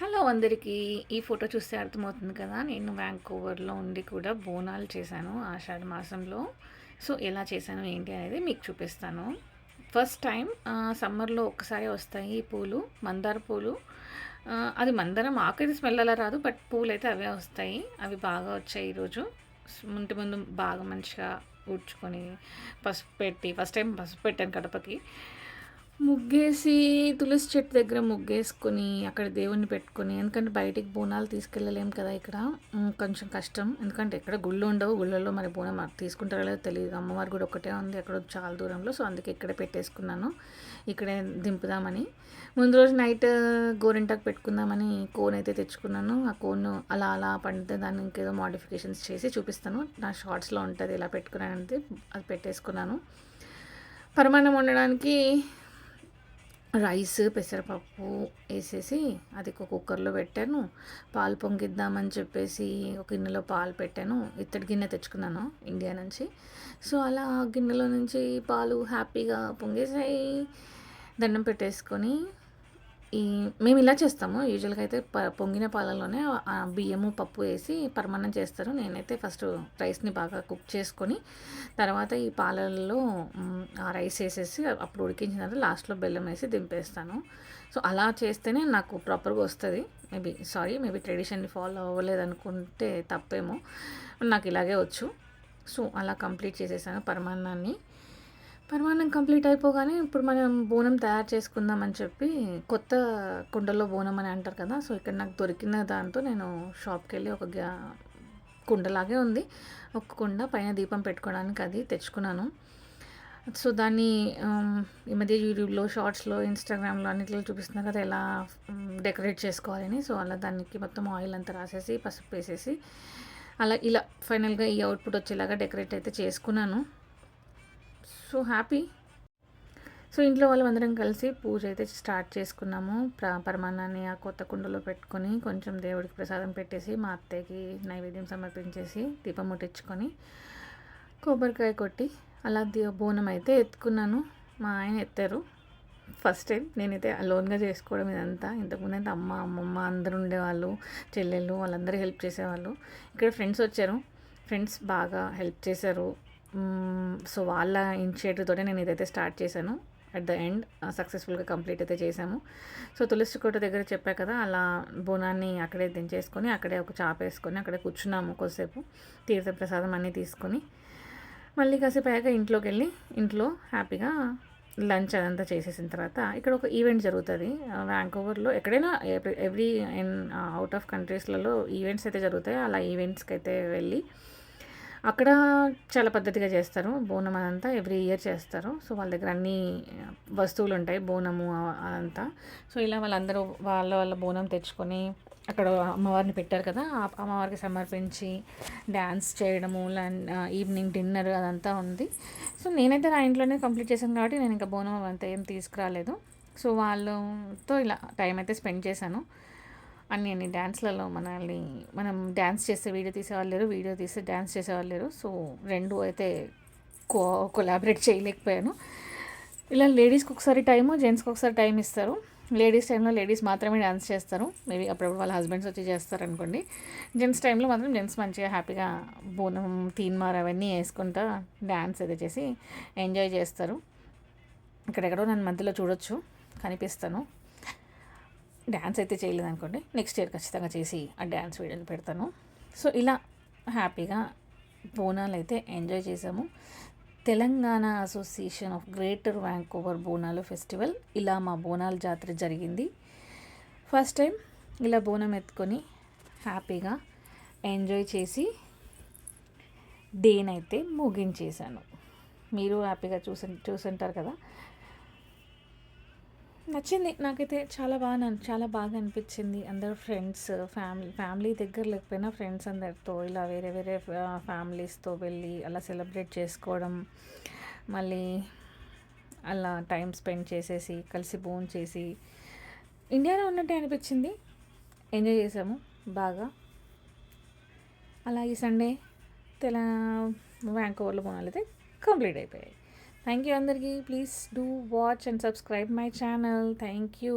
Hello అందరికీ. ఈ photo చూస్తే అర్థమవుతుంది కదా నేను వ్యాంకోవర్లో ఉండి కూడా బోనాలు చేశాను ఆషాఢ మాసంలో. సో ఎలా చేశాను ఏంటి అనేది మీకు చూపిస్తాను. ఫస్ట్ టైం సమ్మర్లో ఒక్కసారి వస్తాయి ఈ పూలు మందార పూలు. అది మందారం ఆకైతే స్మెల్ అలా రాదు బట్ పూలు అయితే అవే వస్తాయి. అవి బాగా వచ్చాయి ఈరోజు ముందు ముందు బాగా మంచిగా ఊడ్చుకొని పసుపు పెట్టి ఫస్ట్ టైం పసుపు పెట్టాను కడపకి. ముగ్గేసి తులసి చెట్టు దగ్గర ముగ్గేసుకొని అక్కడ దేవుణ్ణి పెట్టుకొని ఎందుకంటే బయటికి బోనాలు తీసుకెళ్ళలేము కదా ఇక్కడ. కొంచెం కష్టం. ఎందుకంటే ఎక్కడ గుళ్ళు ఉండవు. గుళ్ళల్లో మరి బోనం తీసుకుంటారో లేదో తెలియదు అమ్మవారి కూడా ఒకటే ఉంది. అక్కడ చాలా దూరంలో. సో అందుకే ఇక్కడే పెట్టేసుకున్నాను. ఇక్కడే దింపుదామని. ముందు రోజు నైట్ గోరింటాకు పెట్టుకుందామని కోన్ అయితే తెచ్చుకున్నాను. ఆ కోన్ అలా అలా పండితే దాన్ని ఇంకేదో మాడిఫికేషన్స్ చేసి చూపిస్తాను. నా షార్ట్స్లో ఉంటుంది. ఇలా పెట్టుకున్నానంటే అది పెట్టేసుకున్నాను. పరమాన్నం వండడానికి రైస్ పెసరపప్పు వేసేసి అది ఒక కుక్కర్లో పెట్టాను. పాలు పొంగిద్దామని చెప్పేసి ఒక గిన్నెలో పాలు పెట్టాను. ఇత్తడి గిన్నె తెచ్చుకున్నాను ఇండియా నుంచి. సో అలా గిన్నెలో నుంచి పాలు హ్యాపీగా పొంగేసాయి. దండం పెట్టేసుకొని ఈ మేము ఇలా చేస్తాము. యూజువల్గా అయితే ప పొంగిన పాలలోనే బియ్యము పప్పు వేసి పరమాన్నం చేస్తారు. నేనైతే ఫస్ట్ రైస్ని బాగా కుక్ చేసుకొని తర్వాత ఈ పాలల్లో ఆ రైస్ వేసేసి అప్పుడు ఉడికించిన తర్వాత లాస్ట్లో బెల్లం వేసి దింపేస్తాను. సో అలా చేస్తేనే నాకు ప్రాపర్గా వస్తుంది. మేబీ సారీ మేబీ ట్రెడిషన్ని ఫాలో అవ్వలేదు అనుకుంటే తప్పేమో. నాకు ఇలాగే వచ్చు. సో అలా కంప్లీట్ చేసేసాను పరమాన్నాన్ని. పరమాన్నం కంప్లీట్ అయిపోగానే ఇప్పుడు మనం బోనం తయారు చేసుకుందామని చెప్పి కొత్త కుండలో బోనం అని అంటారు కదా సో ఇక్కడ నాకు దొరికిన దాంతో నేను షాప్కి వెళ్ళి ఒక కుండలాగే ఉంది. ఒక కుండ పైన దీపం పెట్టుకోవడానికి అది తెచ్చుకున్నాను. సో దాన్ని ఈ మధ్య యూట్యూబ్లో షార్ట్స్లో ఇన్స్టాగ్రామ్లో అన్నిట్లో చూపిస్తున్నారు కదా ఎలా డెకరేట్ చేసుకోవాలని. సో అలా దానికి మొత్తం ఆయిల్ అంతా రాసేసి పసుపు వేసేసి అలా ఇలా ఫైనల్గా ఈ అవుట్పుట్ వచ్చేలాగా డెకరేట్ అయితే చేసుకున్నాను. So happy. సో ఇంట్లో వాళ్ళందరం కలిసి పూజ అయితే స్టార్ట్ చేసుకున్నాము. పరమాన్నాన్ని ఆ కొత్త కుండలో పెట్టుకొని కొంచెం దేవుడికి ప్రసాదం పెట్టేసి మా అత్తయ్యకి నైవేద్యం సమర్పించేసి దీపం ముట్టించుకొని కొబ్బరికాయ కొట్టి అలా బోనం అయితే ఎత్తుకున్నాను. మా ఆయన ఎత్తారు. ఫస్ట్ టైం నేనైతే లోన్గా చేసుకోవడం ఇదంతా. ఇంతకుముందు అయితే అమ్మ అమ్మమ్మ అందరూ ఉండేవాళ్ళు చెల్లెళ్ళు వాళ్ళందరూ హెల్ప్ చేసేవాళ్ళు. ఇక్కడ ఫ్రెండ్స్ వచ్చారు. ఫ్రెండ్స్ బాగా హెల్ప్ చేశారు. సో వాళ్ళ ఇనిషియేటివ్తోనే నేను ఇదైతే స్టార్ట్ చేశాను. అట్ ద ఎండ్ సక్సెస్ఫుల్గా కంప్లీట్ అయితే చేశాము. సో తులసి కోట దగ్గర చెప్పా కదా అలా బోనాన్ని అక్కడే దించేసుకొని అక్కడే ఒక చాప వేసుకొని అక్కడే కూర్చున్నాము కొద్దిసేపు తీర్థ ప్రసాదం అన్నీ తీసుకొని. మళ్ళీ కాసేపు అయ్యాక ఇంట్లోకి వెళ్ళి ఇంట్లో హ్యాపీగా లంచ్ అదంతా చేసేసిన తర్వాత ఇక్కడ ఒక ఈవెంట్ జరుగుతుంది. వ్యాంకోవర్లో ఎక్కడైనా ఎవ్రీ ఇన్ అవుట్ ఆఫ్ కంట్రీస్లలో ఈవెంట్స్ అయితే జరుగుతాయి. అలా ఈవెంట్స్కి అయితే వెళ్ళి అక్కడ చాలా పద్ధతిగా చేస్తారు. బోనం అదంతా ఎవ్రీ ఇయర్ చేస్తారు. సో వాళ్ళ దగ్గర అన్ని వస్తువులు ఉంటాయి బోనము అదంతా. సో ఇలా వాళ్ళందరూ వాళ్ళ వాళ్ళ బోనం తెచ్చుకొని అక్కడ అమ్మవారిని పెట్టారు కదా. అమ్మవారికి సమర్పించి డ్యాన్స్ చేయడము ఈవినింగ్ డిన్నర్ అదంతా ఉంది. సో నేనైతే నా ఇంట్లోనే కంప్లీట్ చేశాను కాబట్టి నేను ఇంకా బోనం అంతా ఏం తీసుకురాలేదు. సో వాళ్ళతో ఇలా టైం అయితే స్పెండ్ చేశాను. అన్ని అన్ని డ్యాన్స్లలో మనల్ని మనం డ్యాన్స్ చేస్తే వీడియో తీసేవాళ్ళు లేరు వీడియో తీస్తే డ్యాన్స్ చేసేవాళ్ళు లేరు. సో రెండు అయితే కో కొలాబరేట్ చేయలేకపోయాను. ఇలా లేడీస్కి ఒకసారి టైము జెంట్స్కి ఒకసారి టైం ఇస్తారు. లేడీస్ టైంలో లేడీస్ మాత్రమే డ్యాన్స్ చేస్తారు. మేబీ అప్పుడప్పుడు వాళ్ళ హస్బెండ్స్ వచ్చి చేస్తారు అనుకోండి జెంట్స్ టైంలో మాత్రం జెంట్స్ మంచిగా హ్యాపీగా బోనం తీన్మార్ అవన్నీ వేసుకుంటా డ్యాన్స్ అయితే చేసి ఎంజాయ్ చేస్తారు. ఇక్కడెక్కడో నన్ను మధ్యలో చూడొచ్చు కనిపిస్తాను. డ్యాన్స్ అయితే చేయలేదు అనుకోండి నెక్స్ట్ ఇయర్ ఖచ్చితంగా చేసి ఆ డ్యాన్స్ వీడియోలు పెడతాను. సో ఇలా హ్యాపీగా బోనాలు అయితే ఎంజాయ్ చేసాము Telangana association of greater Vancouver Bonalu festival ఇలా మా బోనాల జాతర జరిగింది. ఫస్ట్ టైం ఇలా బోనం ఎత్తుకొని హ్యాపీగా ఎంజాయ్ చేసి డేనైతే ముగించేశాను. మీరు హ్యాపీగా చూసి చూసుంటారు కదా నచ్చింది. నాకైతే చాలా బాగా చాలా బాగా అనిపించింది. అందరు ఫ్రెండ్స్ ఫ్యామిలీ ఫ్యామిలీ దగ్గర లేకపోయినా ఫ్రెండ్స్ అందరితో ఇలా వేరే వేరే ఫ్యామిలీస్తో వెళ్ళి అలా సెలబ్రేట్ చేసుకోవడం మళ్ళీ అలా టైం స్పెండ్ చేసేసి కలిసి బోన్ చేసి ఇండియాలో ఉన్నట్టే అనిపించింది. ఎంజాయ్ చేసాము బాగా. అలా ఈ సండే తెల వ్యాంకోవర్లో బోనాలు అయితే కంప్లీట్ అయిపోయాయి. థ్యాంక్ యూ అందరికీ please do watch and subscribe my channel thank you